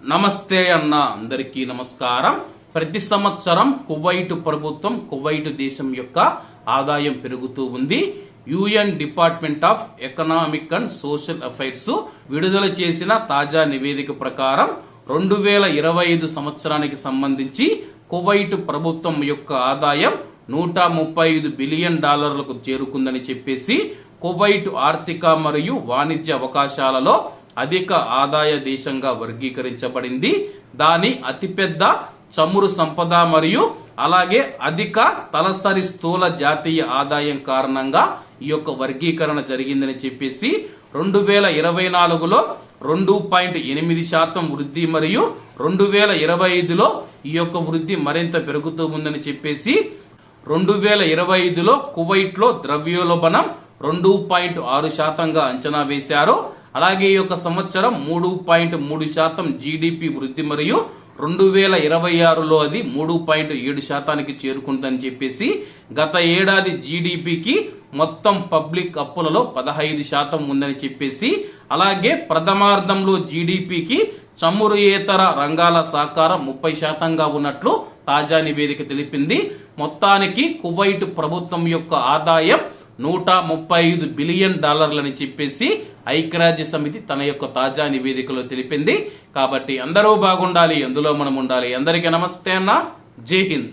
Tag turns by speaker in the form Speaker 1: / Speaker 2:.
Speaker 1: నమస్తే అన్న అందరికీ నమస్కారం. ప్రతి సంవత్సరం కువైట్ ప్రభుత్వం కువైట్ దేశం యొక్క ఆదాయం పెరుగుతూ ఉంది. UN department of economic and social affairs విడుదల చేసిన తాజా నివేదిక ప్రకారం రెండు వేల ఇరవై ఐదు సంవత్సరానికి సంబంధించి కువైట్ ప్రభుత్వం యొక్క ఆదాయం నూట ముప్పై ఐదు బిలియన్ డాలర్లకు చేరుకుందని చెప్పేసి కువైట్ ఆర్థిక మరియు వాణిజ్య అవకాశాలలో అధిక ఆదాయ దేశంగా వర్గీకరించబడింది. దాని అతిపెద్ద చమురు సంపద మరియు అలాగే అధిక తలసరి స్థూల జాతీయ ఆదాయం కారణంగా ఈ యొక్క వర్గీకరణ జరిగిందని చెప్పేసి రెండు వేల ఇరవై నాలుగులో రెండు పాయింట్ ఎనిమిది శాతం వృద్ధి మరియు రెండు వేల ఇరవై ఐదులో ఈ యొక్క వృద్ధి మరింత పెరుగుతూ ఉందని చెప్పేసి రెండు వేల ఇరవై ఐదులో కువైట్లో ద్రవ్యోల్బణం రెండు పాయింట్ ఆరు శాతంగా అంచనా వేశారు. అలాగే ఈ యొక్క సంవత్సరం మూడు పాయింట్ మూడు శాతం జీడిపి వృద్ధి మరియు రెండు వేల ఇరవై ఆరులో అది మూడు పాయింట్ ఏడు శాతానికి చేరుకుంటుందని చెప్పేసి గత ఏడాది జీడిపికి మొత్తం పబ్లిక్ అప్పులలో పదహైదు శాతం ఉందని చెప్పేసి అలాగే ప్రథమార్థంలో జీడిపికి ఏతర రంగాల సహకారం ముప్పై శాతంగా ఉన్నట్లు తాజా నివేదిక తెలిపింది. మొత్తానికి కువైట్ ప్రభుత్వం యొక్క ఆదాయం నూట ముప్పై ఐదు బిలియన్ డాలర్లని చెప్పేసి ఐక్యరాజ్య సమితి తన యొక్క తాజా నివేదికలో తెలిపింది. కాబట్టి అందరూ బాగుండాలి అందులో మనం ఉండాలి. అందరికీ నమస్తే అన్న. జై హింద్.